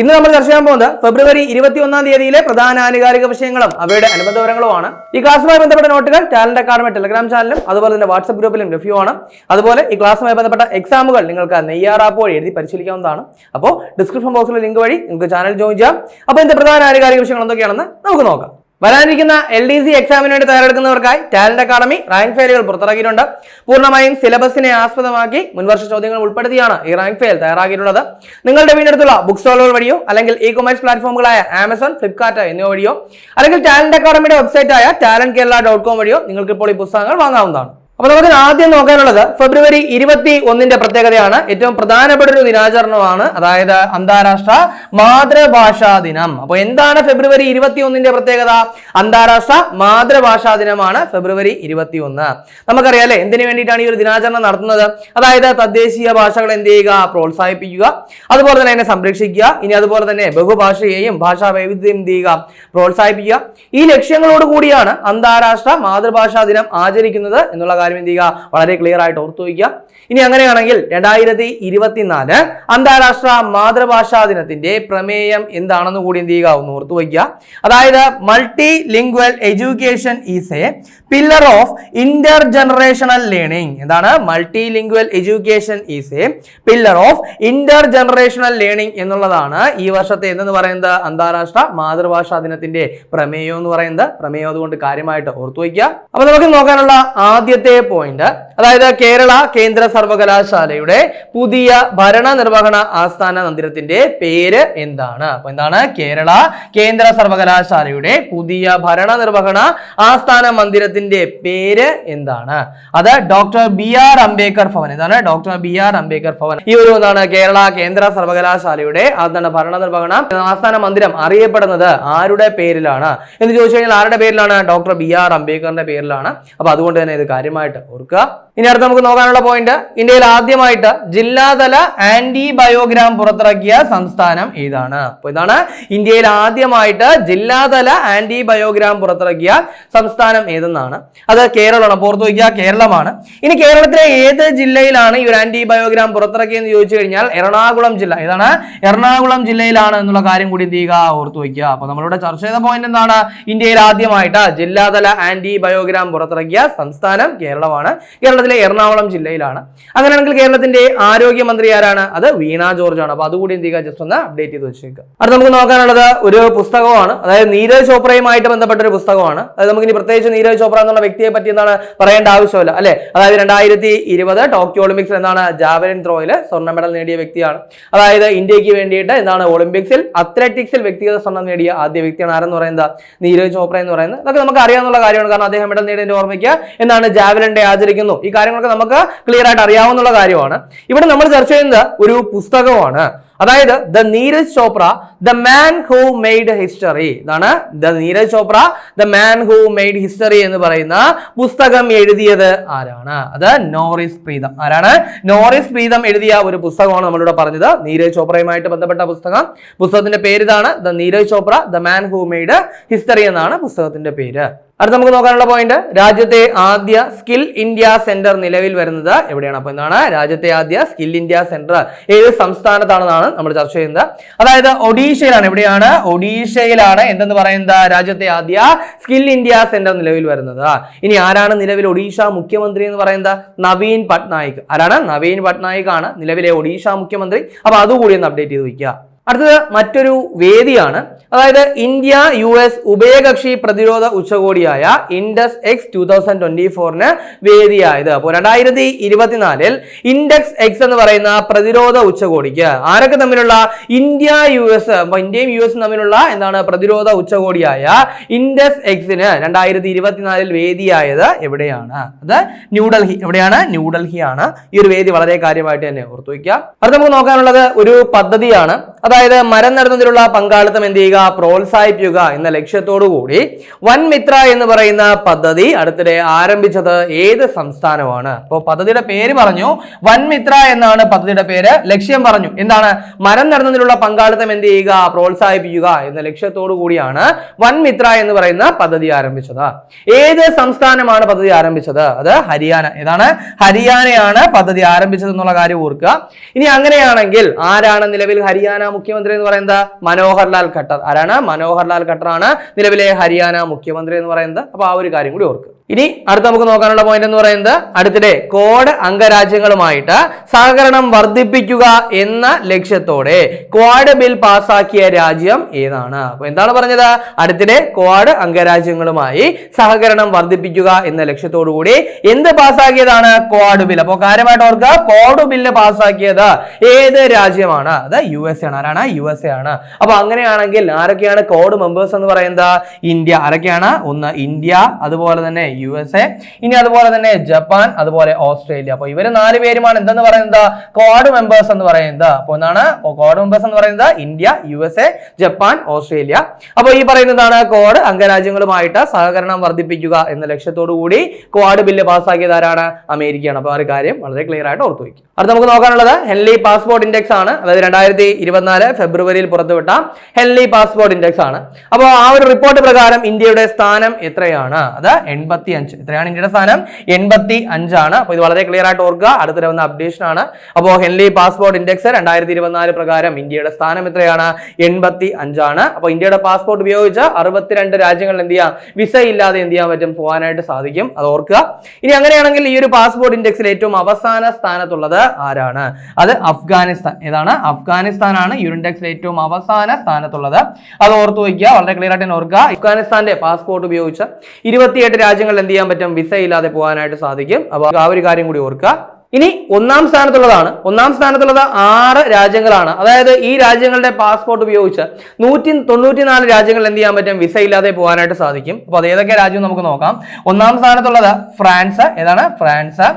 ഇന്ന് നമ്മൾ ചർച്ച ചെയ്യാൻ പോകുന്നത് ഫെബ്രുവരി ഇരുപത്തി ഒന്നാം തീയതിയിലെ പ്രധാന ആനുകാലിക വിഷയങ്ങളും അവയുടെ അനുബന്ധ വിവരങ്ങളുമാണ് ഈ ക്ലാസ്സുമായി ബന്ധപ്പെട്ട നോട്ടുകൾ ടാലന്റ് അക്കാഡമി ടെലഗ്രാം ചാനലും അതുപോലെ തന്നെ വാട്സ്ആപ്പ് ഗ്രൂപ്പിലും ലഭ്യമാണ്. അതുപോലെ ഈ ക്ലാസ്സുമായി ബന്ധപ്പെട്ട എക്സാമുകൾ നിങ്ങൾക്ക് നെയ്യാറാപ്പ് വഴി എഴുതി പരിശീലിക്കാവുന്നതാണ്. അപ്പോൾ ഡിസ്ക്രിപ്ഷൻ ബോക്സിലെ ലിങ്ക് വഴി നിങ്ങൾക്ക് ചാനൽ ജോയിൻ ചെയ്യാം. അപ്പോൾ ഇതിന്റെ പ്രധാന ആനുകാലിക വിഷയങ്ങൾ എന്തൊക്കെയാണെന്ന് നമുക്ക് നോക്കാം. വരാനിരിക്കുന്ന എൽ ഡി സി എക്സാമിന് വേണ്ടി തയ്യാറെടുക്കുന്നവർക്കായി ടാലന്റ് അക്കാഡമി റാങ്ക് ഫെയലുകൾ പുറത്തിറക്കിയിട്ടുണ്ട്. പൂർണമായും സിലബസിനെ ആസ്പദമാക്കി മുൻവർഷ ചോദ്യങ്ങൾ ഉൾപ്പെടുത്തിയാണ് ഈ റാങ്ക് ഫയൽ തയ്യാറാക്കിയിട്ടുള്ളത്. നിങ്ങളുടെ വീടിനടുത്തുള്ള ബുക്ക് സ്റ്റോളുകൾ വഴിയോ അല്ലെങ്കിൽ ഇ കൊമേഴ്സ് പ്ലാറ്റ്ഫോമുകളായ ആമസോൺ ഫ്ലിപ്കാർട്ട് എന്നിവ വഴിയോ അല്ലെങ്കിൽ ടാലന്റ് അക്കാഡമിയുടെ വെബ്സൈറ്റായ ടാലന്റ് കേരള ഡോട്ട് കോം വഴിയോ നിങ്ങൾക്ക് ഇപ്പോൾ ഈ പുസ്തകങ്ങൾ വാങ്ങാവുന്നതാണ്. അപ്പൊ നമുക്ക് ആദ്യം നോക്കാനുള്ളത് ഫെബ്രുവരി ഇരുപത്തി ഒന്നിന്റെ പ്രത്യേകതയാണ്. ഏറ്റവും പ്രധാനപ്പെട്ട ഒരു ദിനാചരണമാണ്. അതായത് അന്താരാഷ്ട്ര മാതൃഭാഷാ ദിനം. അപ്പൊ എന്താണ് ഫെബ്രുവരി ഇരുപത്തി ഒന്നിന്റെ പ്രത്യേകത? അന്താരാഷ്ട്ര മാതൃഭാഷാ ദിനമാണ് ഫെബ്രുവരി ഇരുപത്തി ഒന്ന്. നമുക്കറിയാം അല്ലെ? എന്തിനു വേണ്ടിയിട്ടാണ് ഈ ഒരു ദിനാചരണം നടത്തുന്നത്? അതായത് തദ്ദേശീയ ഭാഷകൾ എന്ത് ചെയ്യുക? പ്രോത്സാഹിപ്പിക്കുക. അതുപോലെ തന്നെ അതിനെ സംരക്ഷിക്കുക. ഇനി അതുപോലെ തന്നെ ബഹുഭാഷയെയും ഭാഷാ വൈവിധ്യം എന്ത് ചെയ്യുക? പ്രോത്സാഹിപ്പിക്കുക. ഈ ലക്ഷ്യങ്ങളോട് കൂടിയാണ് അന്താരാഷ്ട്ര മാതൃഭാഷാ ദിനം ആചരിക്കുന്നത് എന്നുള്ള കാര്യം എന്ത് ചെയ്യുക? വളരെ ക്ലിയർ ആയിട്ട് ഓർത്തു വയ്ക്കുക. ഇനി അങ്ങനെയാണെങ്കിൽ രണ്ടായിരത്തി ഇരുപത്തിനാല് അന്താരാഷ്ട്ര മാതൃഭാഷാ ദിനത്തിന്റെ പ്രമേയം എന്താണെന്ന് കൂടി എന്ത് ചെയ്യുക? ഒന്ന് ഓർത്തു വയ്ക്കുക. അതായത് multilingual education is a pillar of intergenerational learning എന്താണ്? Multilingual education is a pillar of intergenerational learning എന്നുള്ളതാണ് ഈ വർഷത്തെ എന്തെന്ന് പറയുന്നത്? അന്താരാഷ്ട്ര മാതൃഭാഷാ ദിനത്തിന്റെ പ്രമേയം എന്ന് പറയുന്നത്. പ്രമേയം അതുകൊണ്ട് കാര്യമായിട്ട് ഓർത്തു വയ്ക്കുക. അപ്പൊ നമുക്ക് നോക്കാനുള്ള ആദ്യത്തെ പോയിന്റ് അതായത് കേരള കേന്ദ്ര സർവകലാശാലയുടെ പുതിയ ഭരണനിർവഹണ ആസ്ഥാന മന്ദിരത്തിന്റെ പേര് എന്താണ്? അപ്പൊ എന്താണ്? കേരള കേന്ദ്ര സർവകലാശാലയുടെ പുതിയ ഭരണനിർവഹണ ആസ്ഥാന മന്ദിരത്തിന്റെ പേര് എന്താണ്? അത് doctor B R Ambedkar Bhavan. എന്താണ്? Doctor B R Ambedkar Bhavan. ഈ ഒരു എന്താണ്? കേരള കേന്ദ്ര സർവകലാശാലയുടെ എന്താണ് ഭരണനിർവഹണ ആസ്ഥാന മന്ദിരം അറിയപ്പെടുന്നത് ആരുടെ പേരിലാണ്? എന്ന് ചോദിച്ചു കഴിഞ്ഞാൽ ആരുടെ പേരിലാണ്? ഡോക്ടർ ബി ആർ അംബേദ്കറിന്റെ പേരിലാണ്. അപ്പൊ അതുകൊണ്ട് തന്നെ ഇത് കാര്യമായിട്ട് ഓർക്കുക. ഇനി അടുത്ത് നമുക്ക് നോക്കാനുള്ള പോയിന്റ് ഇന്ത്യയിൽ ആദ്യമായിട്ട് ജില്ലാതല ആന്റിബയോഗ്രാം പുറത്തിറക്കിയ സംസ്ഥാനം ഏതാണ്? അപ്പൊ ഇതാണ് ഇന്ത്യയിൽ ആദ്യമായിട്ട് ജില്ലാതല ആന്റിബയോഗ്രാം പുറത്തിറക്കിയ സംസ്ഥാനം ഏതെന്നാണ്? അത് കേരളമാണ്. പുറത്തു വയ്ക്കുക കേരളമാണ്. ഇനി കേരളത്തിലെ ഏത് ജില്ലയിലാണ് ഈ ഒരു ആന്റി ബയോഗ്രാം പുറത്തിറക്കിയെന്ന് ചോദിച്ചു കഴിഞ്ഞാൽ എറണാകുളം ജില്ല. ഏതാണ്? എറണാകുളം ജില്ലയിലാണ് എന്നുള്ള കാര്യം കൂടി എന്ത് ഓർത്തു വയ്ക്കുക. അപ്പൊ നമ്മളിവിടെ ചർച്ച ചെയ്ത പോയിന്റ് എന്താണ്? ഇന്ത്യയിൽ ആദ്യമായിട്ട് ജില്ലാതല ആന്റിബയോഗ്രാം പുറത്തിറക്കിയ സംസ്ഥാനം കേരളമാണ്. കേരളത്തിലെ എറണാകുളം ജില്ലയിലാണ്. അങ്ങനെയാണെങ്കിൽ കേരളത്തിന്റെ ആരോഗ്യമന്ത്രി ആരാണ്? അത് വീണ ജോർജ് ആണ് അപ്പൊ അതുകൂടി എന്ത് ചെയ്യുക? ജസ്റ്റ് ഒന്ന് അപ്ഡേറ്റ് ചെയ്ത് വെച്ചേക്കുക. അടുത്ത നമുക്ക് നോക്കാനുള്ളത് ഒരു പുസ്തകമാണ് അതായത് നീരജ് ചോപ്രയുമായിട്ട് ബന്ധപ്പെട്ട ഒരു പുസ്തകമാണ് അതായത് നമുക്ക് ഇനി പ്രത്യേകിച്ച് നീരജ് ചോപ്ര എന്നുള്ള വ്യക്തിയെ പറ്റി എന്താണ് പറയേണ്ട ആവശ്യമില്ല അല്ലെ? അതായത് രണ്ടായിരത്തി ഇരുപത് ടോക്കിയോ ഒളിമ്പിക്സിൽ എന്താണ് ജാവലിൻ ത്രോയിൽ സ്വർണ മെഡൽ നേടിയ വ്യക്തിയാണ്. അതായത് ഇന്ത്യയ്ക്ക് വേണ്ടിയിട്ട് എന്താണ് ഒളിമ്പിക്സിൽ അത്ലറ്റിക്സിൽ വ്യക്തിഗത സ്വർണം നേടിയ ആദ്യ വ്യക്തിയാണ്. ആരെന്ന് പറയുന്നത്? നീരജ് ചോപ്ര എന്ന് പറയുന്നത്. അതൊക്കെ നമുക്ക് അറിയാവുന്ന കാര്യമാണ്. കാരണം അദ്ദേഹം മെഡൽ നേടിയതിന്റെ ഓർമ്മയ്ക്ക് എന്താണ് ജാവലിൻ ഡേ ആചരിക്കുന്നു. ഈ കാര്യങ്ങളൊക്കെ നമുക്ക് ക്ലിയർ ആയിട്ട് അറിയാവുന്ന കാര്യമാണ്. ഇവിടെ നമ്മൾ ചർച്ച ചെയ്യുന്നത് ഒരു പുസ്തകമാണ്. അതായത് the Neeraj Chopra the man who made history. ഇതാണ് the Neeraj Chopra the man who made history എന്ന് പറയുന്ന പുസ്തകം എഴുതിയത് ആരാണ്? അത് നോറിസ് പ്രീതം. ആരാണ്? നോറിസ് പ്രീതം എഴുതിയ ഒരു പുസ്തകമാണ് നമ്മളിവിടെ പറഞ്ഞത്. നീരജ് ചോപ്രയുമായിട്ട് ബന്ധപ്പെട്ട പുസ്തകം. പുസ്തകത്തിന്റെ പേര് ഇതാണ് the Neeraj Chopra the man who made history എന്നാണ് പുസ്തകത്തിന്റെ പേര്. അടുത്ത നമുക്ക് നോക്കാനുള്ള പോയിന്റ് രാജ്യത്തെ ആദ്യ സ്കിൽ ഇന്ത്യ സെന്റർ നിലവിൽ വരുന്നത് എവിടെയാണ്? അപ്പൊ എന്താണ്? രാജ്യത്തെ ആദ്യ സ്കിൽ ഇന്ത്യ സെന്റർ ഏത് സംസ്ഥാനത്താണെന്നാണ് നമ്മൾ ചർച്ച ചെയ്യുന്നത്. അതായത് ഒഡീഷയിലാണ്. എവിടെയാണ്? ഒഡീഷയിലാണ്. എന്തെന്ന് പറയുന്നത്? രാജ്യത്തെ ആദ്യ സ്കിൽ ഇന്ത്യ സെന്റർ നിലവിൽ വരുന്നത്. ഇനി ആരാണ് നിലവിൽ ഒഡീഷ മുഖ്യമന്ത്രി എന്ന് പറയുന്നത്? നവീൻ പട്നായിക്. ആരാണ്? നവീൻ പട്നായിക് ആണ് നിലവിലെ ഒഡീഷ മുഖ്യമന്ത്രി. അപ്പൊ അതുകൂടി ഒന്ന് അപ്ഡേറ്റ് ചെയ്ത് വയ്ക്കുക അടുത്തത് മറ്റൊരു വേദിയാണ്. അതായത് ഇന്ത്യ യു എസ് ഉഭയകക്ഷി പ്രതിരോധ ഉച്ചകോടിയായ Indus X two thousand twenty ഫോറിന് വേദിയായത്. അപ്പോൾ രണ്ടായിരത്തി ഇരുപത്തിനാലിൽ ഇൻഡെക്സ് എക്സ് എന്ന് പറയുന്ന പ്രതിരോധ ഉച്ചകോടിക്ക് ആരൊക്കെ തമ്മിലുള്ള? ഇന്ത്യ യു എസ് അപ്പൊ ഇന്ത്യയും യു എസും തമ്മിലുള്ള എന്താണ് പ്രതിരോധ ഉച്ചകോടിയായ ഇൻഡസ് എക്സിന് രണ്ടായിരത്തി ഇരുപത്തിനാലിൽ വേദിയായത് എവിടെയാണ്? അത് ന്യൂഡൽഹി എവിടെയാണ്? ന്യൂഡൽഹി ആണ് ഈ ഒരു വേദി വളരെ കാര്യമായിട്ട് തന്നെ ഓർത്തു വയ്ക്കുക അത് നമുക്ക് നോക്കാനുള്ളത് ഒരു പദ്ധതിയാണ്. അതായത് അതായത് മരം നടുന്നതിലുള്ള പങ്കാളിത്തം എന്ത് ചെയ്യുക? പ്രോത്സാഹിപ്പിക്കുക എന്ന ലക്ഷ്യത്തോടു കൂടി വൻ മിത്ര എന്ന് പറയുന്ന പദ്ധതി അടുത്തിടെ ആരംഭിച്ചത് ഏത് സംസ്ഥാനമാണ്? അപ്പോൾ പദ്ധതിയുടെ പേര് പറഞ്ഞു. വൻ മിത്ര എന്നാണ് പദ്ധതിയുടെ പേര്. ലക്ഷ്യം പറഞ്ഞു. എന്താണ്? മരം നടുന്നതിലുള്ള പങ്കാളിത്തം എന്ത് ചെയ്യുക? പ്രോത്സാഹിപ്പിക്കുക എന്ന ലക്ഷ്യത്തോടു കൂടിയാണ് വൻ മിത്ര എന്ന് പറയുന്ന പദ്ധതി ആരംഭിച്ചത്. ഏത് സംസ്ഥാനമാണ് പദ്ധതി ആരംഭിച്ചത്? അത് ഹരിയാന. ഏതാണ്? ഹരിയാനയാണ് പദ്ധതി ആരംഭിച്ചത് എന്നുള്ള കാര്യം ഓർക്കുക. ഇനി അങ്ങനെയാണെങ്കിൽ ആരാണ് നിലവിൽ ഹരിയാന മുഖ്യമന്ത്രി എന്ന് പറയുന്നത് മനോഹർ ലാൽ ഖട്ടർ. ആരാണ്? മനോഹർലാൽ ഖട്ടർ ആണ് നിലവിലെ ഹരിയാന മുഖ്യമന്ത്രി എന്ന് പറയുന്നത്. അപ്പോൾ ആ ഒരു കാര്യം കൂടി ഓർക്കുക. ഇനി അടുത്ത നമുക്ക് നോക്കാനുള്ള പോയിന്റ് എന്ന് പറയുന്നത് അടുത്തിടെ കോഡ് അംഗരാജ്യങ്ങളുമായിട്ട് സഹകരണം വർദ്ധിപ്പിക്കുക എന്ന ലക്ഷ്യത്തോടെ ക്വാഡ് ബിൽ പാസാക്കിയ രാജ്യം ഏതാണ്? അപ്പൊ എന്താണ് പറഞ്ഞത്? അടുത്തിടെ ക്വാഡ് അംഗരാജ്യങ്ങളുമായി സഹകരണം വർദ്ധിപ്പിക്കുക എന്ന ലക്ഷ്യത്തോടുകൂടി എന്ത് പാസാക്കിയതാണ് ക്വാഡ് ബിൽ അപ്പോൾ കാര്യമായിട്ട് ഓർക്കുക ക്വാഡ് ബില്ല് പാസാക്കിയത് ഏത് രാജ്യമാണ്? അത് യു എസ് ആണ്. ആരാണ്? യു എസ് എ ആണ്. അപ്പൊ അങ്ങനെയാണെങ്കിൽ ആരൊക്കെയാണ് കോഡ് മെമ്പേഴ്സ് എന്ന് പറയുന്നത്? ഇന്ത്യ. ആരൊക്കെയാണ്? ഒന്ന് ഇന്ത്യ അതുപോലെ തന്നെ യു എസ് എ ഇനി അതുപോലെ തന്നെ ജപ്പാൻ അതുപോലെ ഓസ്ട്രേലിയ. അപ്പൊ ഇവർ നാല് പേരുമാണ്. എന്തെന്ന് പറയുന്നത്? കോഡ് മെമ്പേഴ്സ് എന്ന് പറയുന്നത്. അപ്പൊ എന്താണ്? കോഡ് മെമ്പേഴ്സ് എന്ന് പറയുന്നത് India U S A Japan Australia. അപ്പൊ ഈ പറയുന്നതാണ് കോഡ് അംഗരാജ്യങ്ങളുമായിട്ട് സഹകരണം വർദ്ധിപ്പിക്കുക എന്ന ലക്ഷ്യത്തോടു കൂടി ക്വാഡ് ബില്ല് പാസ്സാക്കിയത് ആരാണ് അമേരിക്കയാണ്. അപ്പൊ ആ ഒരു കാര്യം വളരെ ക്ലിയർ ആയിട്ട് ഓർത്തു വയ്ക്കും അടുത്ത നമുക്ക് നോക്കാനുള്ളത് ഹെൻലി പാസ്പോർട്ട് ഇൻഡെക്സ് ആണ്. അതായത് രണ്ടായിരത്തി ഇരുപത്തിനാല് ഫെബ്രുവരിയിൽ പുറത്തുവിട്ട ഹെൻലി പാസ്പോർട്ട് ഇൻഡെക്സ് ആണ്. അപ്പോൾ ആ ഒരു റിപ്പോർട്ട് പ്രകാരം ഇന്ത്യയുടെ സ്ഥാനം എത്രയാണ്? അത് എൺപത്തി അഞ്ച് എത്രയാണ് ഇന്ത്യയുടെ സ്ഥാനം. എൺപത്തി അഞ്ചാണ് അപ്പോൾ ഇത് വളരെ ക്ലിയർ ആയിട്ട് ഓർക്കുക. അടുത്ത വന്ന അപ്ഡേഷൻ ആണ്. അപ്പോൾ ഹെൻലി പാസ്പോർട്ട് ഇൻഡെക്സ് രണ്ടായിരത്തി ഇരുപത്തിനാല് പ്രകാരം ഇന്ത്യയുടെ സ്ഥാനം എത്രയാണ്? എൺപത്തി അഞ്ചാണ് അപ്പോൾ ഇന്ത്യയുടെ പാസ്പോർട്ട് ഉപയോഗിച്ച് അറുപത്തിരണ്ട് രാജ്യങ്ങളിൽ എന്ത് ചെയ്യാം? വിസ ഇല്ലാതെ എന്ത് ചെയ്യാൻ പറ്റും? പോകാനായിട്ട് സാധിക്കും. അത് ഓർക്കുക. ഇനി അങ്ങനെയാണെങ്കിൽ ഈ ഒരു പാസ്പോർട്ട് ഇൻഡെക്സിൽ ഏറ്റവും അവസാന സ്ഥാനത്തുള്ളത് ആരാണ്? അത് അഫ്ഗാനിസ്ഥാൻ. ഏതാണ്? അഫ്ഗാനിസ്ഥാനാണ് ഇൻഡെക്സിൽ ഏറ്റവും അവസാന സ്ഥാനത്തുള്ളത്. അത് ഓർത്ത് വയ്ക്കുക. വളരെ ക്ലിയർ ആയിട്ട് ഓർക്കുക. അഫ്ഗാനിസ്ഥാന്റെ പാസ്പോർട്ട് ഉപയോഗിച്ച് ഇരുപത്തിയെട്ട് രാജ്യങ്ങളിൽ എന്ത് ചെയ്യാൻ പറ്റും? വിസ ഇല്ലാതെ പോകാനായിട്ട് സാധിക്കും. അപ്പോൾ ആ ഒരു കാര്യം കൂടി ഓർക്കുക. ഇനി ഒന്നാം സ്ഥാനത്തുള്ളതാണ്. ഒന്നാം സ്ഥാനത്തുള്ളത് ആറ് രാജ്യങ്ങളാണ്. അതായത് ഈ രാജ്യങ്ങളുടെ പാസ്പോർട്ട് ഉപയോഗിച്ച് നൂറ്റി തൊണ്ണൂറ്റിനാല് രാജ്യങ്ങളിൽ എന്ത് ചെയ്യാൻ പറ്റും? വിസ ഇല്ലാതെ പോകാനായിട്ട് സാധിക്കും. അപ്പോൾ അത് ഏതൊക്കെ രാജ്യം നമുക്ക് നോക്കാം. ഒന്നാം സ്ഥാനത്തുള്ളത് ഫ്രാൻസ് ഏതാണ്? ഫ്രാൻസ്.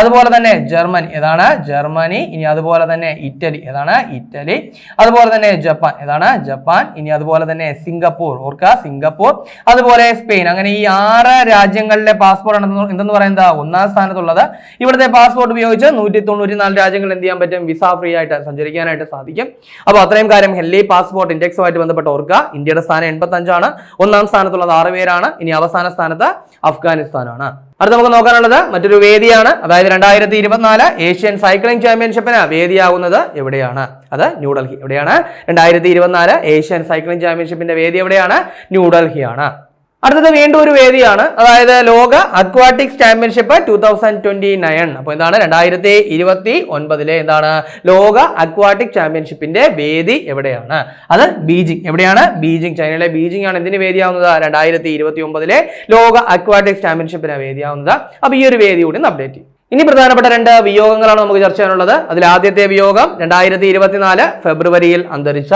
അതുപോലെ തന്നെ ജർമ്മനി ഏതാണ്? ജർമ്മനി. ഇനി അതുപോലെ തന്നെ ഇറ്റലി ഏതാണ്? ഇറ്റലി. അതുപോലെ തന്നെ ജപ്പാൻ ഏതാണ്? ജപ്പാൻ. ഇനി അതുപോലെ തന്നെ സിംഗപ്പൂർ ഓർക്ക? സിംഗപ്പൂർ. അതുപോലെ സ്പെയിൻ. അങ്ങനെ ഈ ആറ് രാജ്യങ്ങളിലെ പാസ്പോർട്ട് എന്തെന്ന് പറയുന്നത്? ഒന്നാം സ്ഥാനത്തുള്ളത് ഇവിടുത്തെ പാസ്പോർട്ട് ഉപയോഗിച്ച് നൂറ്റി തൊണ്ണൂറ്റി നാല് രാജ്യങ്ങൾ എന്ത് ചെയ്യാൻ പറ്റും? വിസ ഫ്രീ ആയിട്ട് സഞ്ചരിക്കാനായിട്ട് സാധിക്കും. അപ്പോൾ അത്രയും കാര്യം ഹെല്ലി പാസ്പോർട്ട് ഇൻഡെക്സുമായിട്ട് ബന്ധപ്പെട്ട് ഓർക്കുക. ഇന്ത്യയുടെ സ്ഥാനം എൺപത്തി അഞ്ചാണ് ഒന്നാം സ്ഥാനത്തുള്ളത് ആറ് പേരാണ്. ഇനി അവസാന സ്ഥാനത്ത് അഫ്ഗാനിസ്ഥാനാണ്. അടുത്ത നമുക്ക് നോക്കാനുള്ളത് മറ്റൊരു വേദിയാണ്. അതായത് രണ്ടായിരത്തി ഇരുപത്തിനാല് ഏഷ്യൻ സൈക്ലിംഗ് ചാമ്പ്യൻഷിപ്പിന് വേദിയാകുന്നത് എവിടെയാണ്? അത് ന്യൂഡൽഹി എവിടെയാണ്? രണ്ടായിരത്തി ഇരുപത്തിനാല് ഏഷ്യൻ സൈക്ലിംഗ് ചാമ്പ്യൻഷിപ്പിന്റെ വേദി എവിടെയാണ്? ന്യൂഡൽഹിയാണ് അടുത്തത് വീണ്ടും ഒരു വേദിയാണ്. അതായത് ലോക aquatics championship two thousand twenty nine അപ്പോൾ എന്താണ് രണ്ടായിരത്തി ഇരുപത്തി ഒൻപതിലെ എന്താണ്? ലോക അക്വാട്ടിക് ചാമ്പ്യൻഷിപ്പിന്റെ വേദി എവിടെയാണ്? അത് ബീജിംഗ് എവിടെയാണ്? ബീജിംഗ് ചൈനയിലെ ബീജിംഗ് ആണ് എന്തിന് വേദിയാവുന്നത്? രണ്ടായിരത്തി ഇരുപത്തി ഒമ്പതിലെ ലോക അക്വാട്ടിക്സ് ചാമ്പ്യൻഷിപ്പിന് വേദിയാവുന്നത്. അപ്പോൾ ഈ ഒരു വേദി കൂടി അപ്ഡേറ്റ് ചെയ്യും. ഇനി പ്രധാനപ്പെട്ട രണ്ട് വിയോഗങ്ങളാണ് നമുക്ക് ചർച്ച ചെയ്യാനുള്ളത്. അതിൽ ആദ്യത്തെ വിയോഗം രണ്ടായിരത്തി ഇരുപത്തിനാല് ഫെബ്രുവരിയിൽ അന്തരിച്ച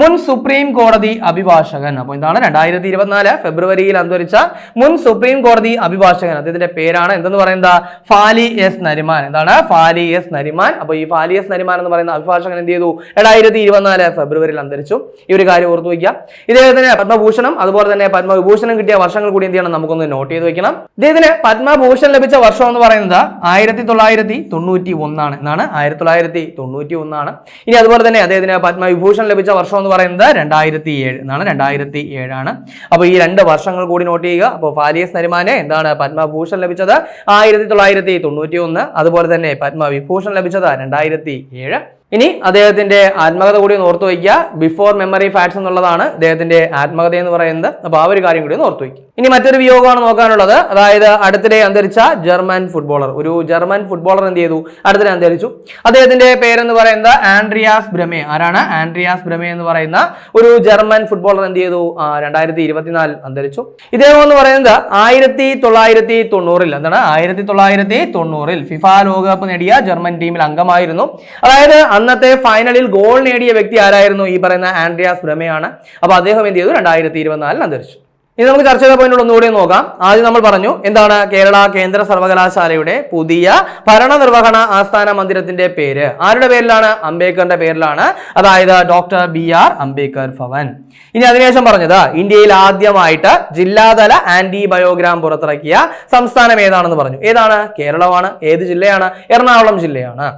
മുൻ സുപ്രീം കോടതി അഭിഭാഷകൻ. അപ്പോൾ എന്താണ് രണ്ടായിരത്തി ഇരുപത്തിനാല് ഫെബ്രുവരിയിൽ അന്തരിച്ച മുൻ സുപ്രീം കോടതി അഭിഭാഷകൻ. അദ്ദേഹത്തിന്റെ പേരാണ് എന്തെന്ന് പറയുന്നത്? ഫാലി എസ് നരിമാൻ. എന്താണ്? ഫാലി എസ് നരിമാൻ. അപ്പോൾ ഈ ഫാലി എസ് നരിമാൻ എന്ന് പറയുന്ന അഭിഭാഷകൻ എന്ത് ചെയ്തു? രണ്ടായിരത്തി ഇരുപത്തിനാല് ഫെബ്രുവരിയിൽ അന്തരിച്ചു. ഈ ഒരു കാര്യം ഓർത്തു വയ്ക്കുക. ഇദ്ദേഹത്തിന് പത്മഭൂഷണം അതുപോലെ തന്നെ പത്മവിഭൂഷണം കിട്ടിയ വർഷങ്ങൾ കൂടി എന്ത് ചെയ്യണം? നമുക്കൊന്ന് നോട്ട് ചെയ്ത് വെക്കണം ഇദ്ദേഹത്തിന് പത്മഭൂഷൺ ലഭിച്ച വർഷം എന്ന് പറയുന്നത് ആയിരത്തി തൊള്ളായിരത്തി തൊണ്ണൂറ്റി ഒന്നാണ് എന്നാണ് ആയിരത്തി തൊള്ളായിരത്തി തൊണ്ണൂറ്റി ഒന്നാണ് ഇനി അതുപോലെ തന്നെ അദ്ദേഹത്തിന് പത്മവിഭൂഷൺ ലഭിച്ച വർഷം എന്ന് പറയുന്നത് രണ്ടായിരത്തി ഏഴ് എന്നാണ് രണ്ടായിരത്തി ഏഴാണ് അപ്പോൾ ഈ രണ്ട് വർഷങ്ങൾ കൂടി നോട്ട് ചെയ്യുക. അപ്പോൾ ഫാലിയസ് നരിമാനെ എന്താണ് പത്മഭൂഷൺ ലഭിച്ചത്? ആയിരത്തി തൊള്ളായിരത്തി തൊണ്ണൂറ്റി ഒന്ന് അതുപോലെ തന്നെ പത്മവിഭൂഷൺ ലഭിച്ചത് രണ്ടായിരത്തി ഏഴ് ഇനി അദ്ദേഹത്തിന്റെ ആത്മകഥ കൂടി ഒന്ന് ഓർത്തു വയ്ക്കുക. ബിഫോർ മെമ്മറി ഫാക്ട്സ് എന്നുള്ളതാണ് അദ്ദേഹത്തിന്റെ ആത്മകഥ എന്ന് പറയുന്നത്. അപ്പോൾ ആ ഒരു കാര്യം കൂടി ഒന്ന് ഓർത്തു വയ്ക്കുക. ഇനി മറ്റൊരു വിയോഗമാണ് നോക്കാനുള്ളത്. അതായത് അടുത്തിടെ അന്തരിച്ച ജർമ്മൻ ഫുട്ബോളർ ഒരു ജർമ്മൻ ഫുട്ബോളർ എന്ത് ചെയ്തു? അടുത്തിടെ അന്തരിച്ചു. അദ്ദേഹത്തിന്റെ പേരെന്ന് പറയുന്നത് ആൻഡ്രിയാസ് ബ്രമേ. ആരാണ്? ആൻഡ്രിയാസ് ബ്രമേ എന്ന് പറയുന്ന ഒരു ജർമ്മൻ ഫുട്ബോളർ എന്ത് ചെയ്തു? രണ്ടായിരത്തി ഇരുപത്തിനാലിൽ അന്തരിച്ചു. ഇദ്ദേഹം എന്ന് പറയുന്നത് ആയിരത്തി തൊള്ളായിരത്തി തൊണ്ണൂറിൽ എന്താണ്? ആയിരത്തി തൊള്ളായിരത്തി തൊണ്ണൂറിൽ ഫിഫ ലോകകപ്പ് നേടിയ ജർമ്മൻ ടീമിൽ അംഗമായിരുന്നു. അതായത് അന്നത്തെ ഫൈനലിൽ ഗോൾ നേടിയ വ്യക്തി ആരായിരുന്നു? ഈ പറയുന്ന ആൻഡ്രിയാസ് ബ്രമയാണ്. അപ്പോൾ അദ്ദേഹം എന്ത് ചെയ്തു? രണ്ടായിരത്തി ഇരുപത്തിനാലിൽ അന്തരിച്ചു. ഇനി നമുക്ക് ചർച്ച ചെയ്ത പോയിന്റ് ഒന്നുകൂടി നോക്കാം. ആദ്യം നമ്മൾ പറഞ്ഞു എന്താണ് കേരള കേന്ദ്ര സർവകലാശാലയുടെ പുതിയ ഭരണനിർവഹണ ആസ്ഥാന മന്ദിരത്തിന്റെ പേര്. ആരുടെ പേരിലാണ്? അംബേദ്കറിന്റെ പേരിലാണ്. അതായത് doctor B R Ambedkar Bhavan. ഇനി അതിനുശേഷം പറഞ്ഞത് ഇന്ത്യയിൽ ആദ്യമായിട്ട് ജില്ലാതല ആന്റി ബയോഗ്രാം പുറത്തിറക്കിയ സംസ്ഥാനം ഏതാണെന്ന് പറഞ്ഞു. ഏതാണ്? കേരളമാണ്. ഏത് ജില്ലയാണ്? എറണാകുളം ജില്ലയാണ്.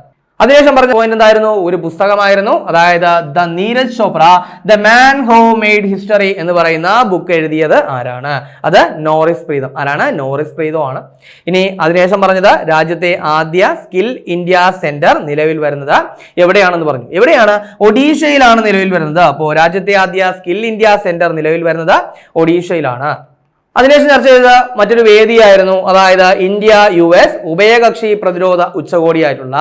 അതിനുശേഷം പറഞ്ഞ പോയിന്റ് എന്തായിരുന്നു? ഒരു പുസ്തകമായിരുന്നു. അതായത് the Neeraj Chopra the man who made history എന്ന് പറയുന്ന ബുക്ക് എഴുതിയത് ആരാണ്? അത് നോറിസ് പ്രീതം. ആരാണ്? നോറിസ് പ്രീതമാണ് ഇനി അതിനുശേഷം പറഞ്ഞത് രാജ്യത്തെ ആദ്യ സ്കിൽ ഇന്ത്യ സെന്റർ നിലവിൽ വരുന്നത് എവിടെയാണെന്ന് പറഞ്ഞു. എവിടെയാണ്? ഒഡീഷയിലാണ് നിലവിൽ വരുന്നത്. അപ്പോൾ രാജ്യത്തെ ആദ്യ സ്കിൽ ഇന്ത്യ സെന്റർ നിലവിൽ വരുന്നത് ഒഡീഷയിലാണ്. അതിനുശേഷം ചർച്ച ചെയ്ത മറ്റൊരു വേദിയായിരുന്നു അതായത് ഇന്ത്യ യു എസ് ഉഭയകക്ഷി പ്രതിരോധ ഉച്ചകോടിയായിട്ടുള്ള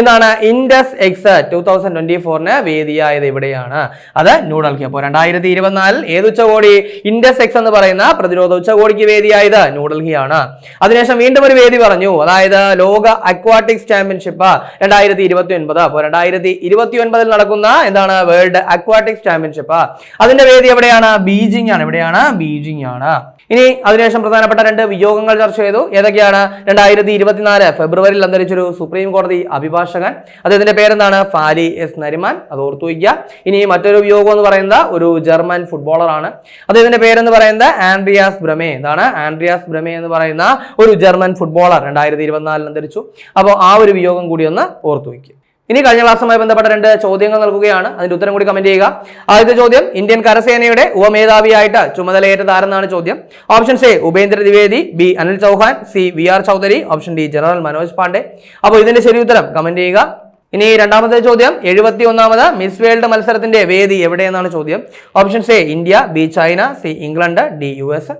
എന്താണ് Indus X two thousand twenty ഫോറിന് വേദിയായത് ഇവിടെയാണ്. അത് ന്യൂഡൽഹി അപ്പോൾ രണ്ടായിരത്തി ഇരുപത്തിനാലിൽ ഏത് ഉച്ചകോടി? ഇൻഡസ് എക്സ് എന്ന് പറയുന്ന പ്രതിരോധ ഉച്ചകോടിക്ക് വേദിയായത് ന്യൂഡൽഹിയാണ് അതിനുശേഷം വീണ്ടും ഒരു വേദി പറഞ്ഞു അതായത് ലോക അക്വാട്ടിക്സ് ചാമ്പ്യൻഷിപ്പ് രണ്ടായിരത്തി ഇരുപത്തി ഒൻപത് അപ്പോൾ രണ്ടായിരത്തി ഇരുപത്തി ഒൻപതിൽ നടക്കുന്ന എന്താണ് വേൾഡ് അക്വാട്ടിക്സ് ചാമ്പ്യൻഷിപ്പ്? അതിന്റെ വേദി എവിടെയാണ്? ബീജിംഗ് ആണ്. എവിടെയാണ്? ബീജിംഗ് ആണ്. ഇനി അതിനുശേഷം പ്രധാനപ്പെട്ട രണ്ട് വിയോഗങ്ങൾ ചർച്ച ചെയ്തു. ഏതൊക്കെയാണ്? രണ്ടായിരത്തി ഇരുപത്തിനാല് ഫെബ്രുവരിയിൽ അന്തരിച്ചൊരു സുപ്രീം കോടതി അഭിഭാഷകൻ. അദ്ദേഹത്തിന്റെ പേരെന്താണ്? ഫാലി എസ് നരിമാൻ. അത് ഓർത്തു വയ്ക്കുക. ഇനി മറ്റൊരു വിയോഗം എന്ന് പറയുന്നത് ഒരു ജർമ്മൻ ഫുട്ബോളറാണ് അദ്ദേഹത്തിന്റെ പേരെന്ന് പറയുന്നത് ആൻഡ്രിയാസ് ബ്രമേ. എന്താണ് ആൻഡ്രിയാസ് ബ്രമേ എന്ന് പറയുന്ന ഒരു ജർമ്മൻ ഫുട്ബോളർ രണ്ടായിരത്തി ഇരുപത്തിനാലിൽ അന്തരിച്ചു. അപ്പോൾ ആ ഒരു വിയോഗം കൂടി ഒന്ന് ഓർത്തു വയ്ക്കുക. ഇനി കഴിഞ്ഞ ക്ലാസ്സുമായി ബന്ധപ്പെട്ട രണ്ട് ചോദ്യങ്ങൾ നൽകുകയാണ്. അതിന്റെ ഉത്തരം കൂടി കമന്റ് ചെയ്യുക. ആദ്യത്തെ ചോദ്യം ഇന്ത്യൻ കരസേനയുടെ ഉപമേധാവിയായിട്ട് ചുമതലയേറ്റ ആരെന്നാണ് ചോദ്യം. Option A Upendra Dwivedi. B Anil Chauhan. C V R Chaudhari. Option D general Manoj Pande. അപ്പോൾ ഇതിന്റെ ശരി ഉത്തരം കമന്റ് ചെയ്യുക. ഇനി രണ്ടാമത്തെ ചോദ്യം എഴുപത്തി ഒന്നാമത് മിസ് വേൾഡ് മത്സരത്തിന്റെ വേദി എവിടെയെന്നാണ് ചോദ്യം. Options A India. B China. C England. D U S.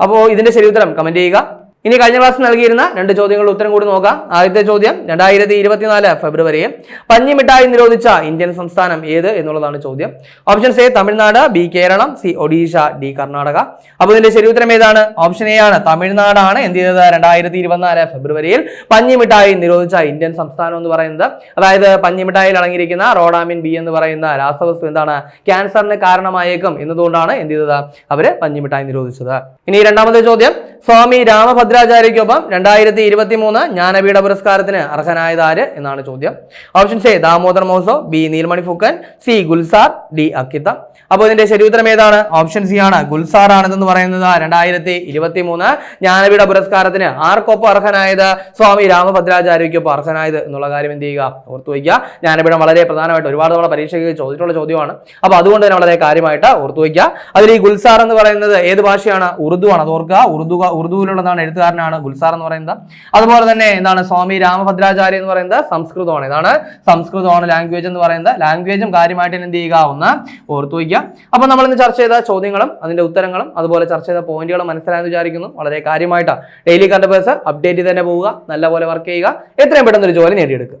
അപ്പോൾ ഇതിന്റെ ശരി ഉത്തരം കമന്റ് ചെയ്യുക. ഇനി കഴിഞ്ഞ ക്ലാസ് നൽകിയിരുന്ന രണ്ട് ചോദ്യങ്ങളുടെ ഉത്തരം കൂടി നോക്കാം. ആദ്യത്തെ ചോദ്യം രണ്ടായിരത്തി ഇരുപത്തിനാല് ഫെബ്രുവരിയിൽ പഞ്ഞിമിഠായി നിരോധിച്ച ഇന്ത്യൻ സംസ്ഥാനം ഏത് എന്നുള്ളതാണ് ചോദ്യം. Options A Tamil Nadu B Keralam C Odisha D Karnataka. അപ്പോൾ ഇതിന്റെ ശരി ഉത്തരം ഏതാണ്? ഓപ്ഷൻ എ ആണ്. തമിഴ്നാടാണ് എന്ത് ചെയ്തത്? രണ്ടായിരത്തി ഇരുപത്തിനാല് ഫെബ്രുവരിയിൽ പഞ്ഞിമിഠായി നിരോധിച്ച ഇന്ത്യൻ സംസ്ഥാനം എന്ന് പറയുന്നത്. അതായത് പഞ്ഞിമിഠായിൽ അടങ്ങിയിരിക്കുന്ന റോഡാമിൻ ബി എന്ന് പറയുന്ന രാസവസ്തു എന്താണ്? ക്യാൻസറിന് കാരണമായേക്കും എന്നതുകൊണ്ടാണ് എന്ത് ചെയ്തത്? അവർ പഞ്ഞിമിഠായി നിരോധിച്ചത്. ഇനി രണ്ടാമത്തെ ചോദ്യം. സ്വാമി രാമഭദ്രാചാര്യയ്ക്കൊപ്പം രണ്ടായിരത്തി ഇരുപത്തി മൂന്ന് ജ്ഞാനപീഠ പുരസ്കാരത്തിന് അർഹനായത് ആര് എന്നാണ് ചോദ്യം. Options A Damodar Mauzo B Nilmani Phookan C Gulzar D Akkitham. അപ്പോൾ ഇതിന്റെ ശരിയുത്തരം ഏതാണ്? ഓപ്ഷൻ സി ആണ് ഗുൽസാർ ആണെന്ന് പറയുന്നത് രണ്ടായിരത്തി ഇരുപത്തി മൂന്ന് ജ്ഞാനപീഠ പുരസ്കാരത്തിന് ആർക്കൊപ്പം അർഹനായത്? സ്വാമി രാമഭദ്രാചാര്യയ്ക്കൊപ്പം അർഹനായത് എന്നുള്ള കാര്യം എന്ത് ചെയ്യുക? ഓർത്തു വയ്ക്കുക. ജ്ഞാനപീഠം വളരെ പ്രധാനമായിട്ട് ഒരുപാട് തവണ പരീക്ഷയ്ക്ക് ചോദിച്ചിട്ടുള്ള ചോദ്യമാണ്. അപ്പോൾ അതുകൊണ്ട് തന്നെ വളരെ കാര്യമായിട്ട് ഓർത്തു വയ്ക്കുക. അതിൽ ഈ ഗുൽസാർ എന്ന് പറയുന്നത് ഏത് ഭാഷയാണ്? ഉറുദു ആണ്. അത് ഓർക്കുക. ഉറുദു ഉറുദുവിലുള്ളതാണ് എഴുത്തുകാരനാണ് ഗുൽസാർ എന്ന് പറയുന്നത്. അതുപോലെ തന്നെ എന്താണ് സ്വാമി രാമഭദ്രാചാര്യ എന്ന് പറയുന്നത് സംസ്കൃതമാണ്. ഇതാണ് സംസ്കൃതമാണ് ലാംഗ്വേജ് എന്ന് പറയുന്നത്. ലാംഗ്വേജും കാര്യമായിട്ട് എന്ത് ചെയ്യുക? ഒന്ന് ഓർത്തു വയ്ക്കുക. അപ്പൊ നമ്മൾ ഇന്ന് ചർച്ച ചെയ്ത ചോദ്യങ്ങളും അതിന്റെ ഉത്തരങ്ങളും അതുപോലെ ചർച്ച ചെയ്ത പോയിന്റുകളും മനസ്സിലായെന്ന് വിചാരിക്കുന്നു. വളരെ കാര്യമായിട്ട് ഡെയിലി കണ്ടപേഴ്സ് അപ്ഡേറ്റ് ചെയ്ത് തന്നെ പോവുക. നല്ലപോലെ വർക്ക് ചെയ്യുക. എത്രയും പെട്ടെന്ന് ഒരു ജോലി നേടിയെടുക്കുക.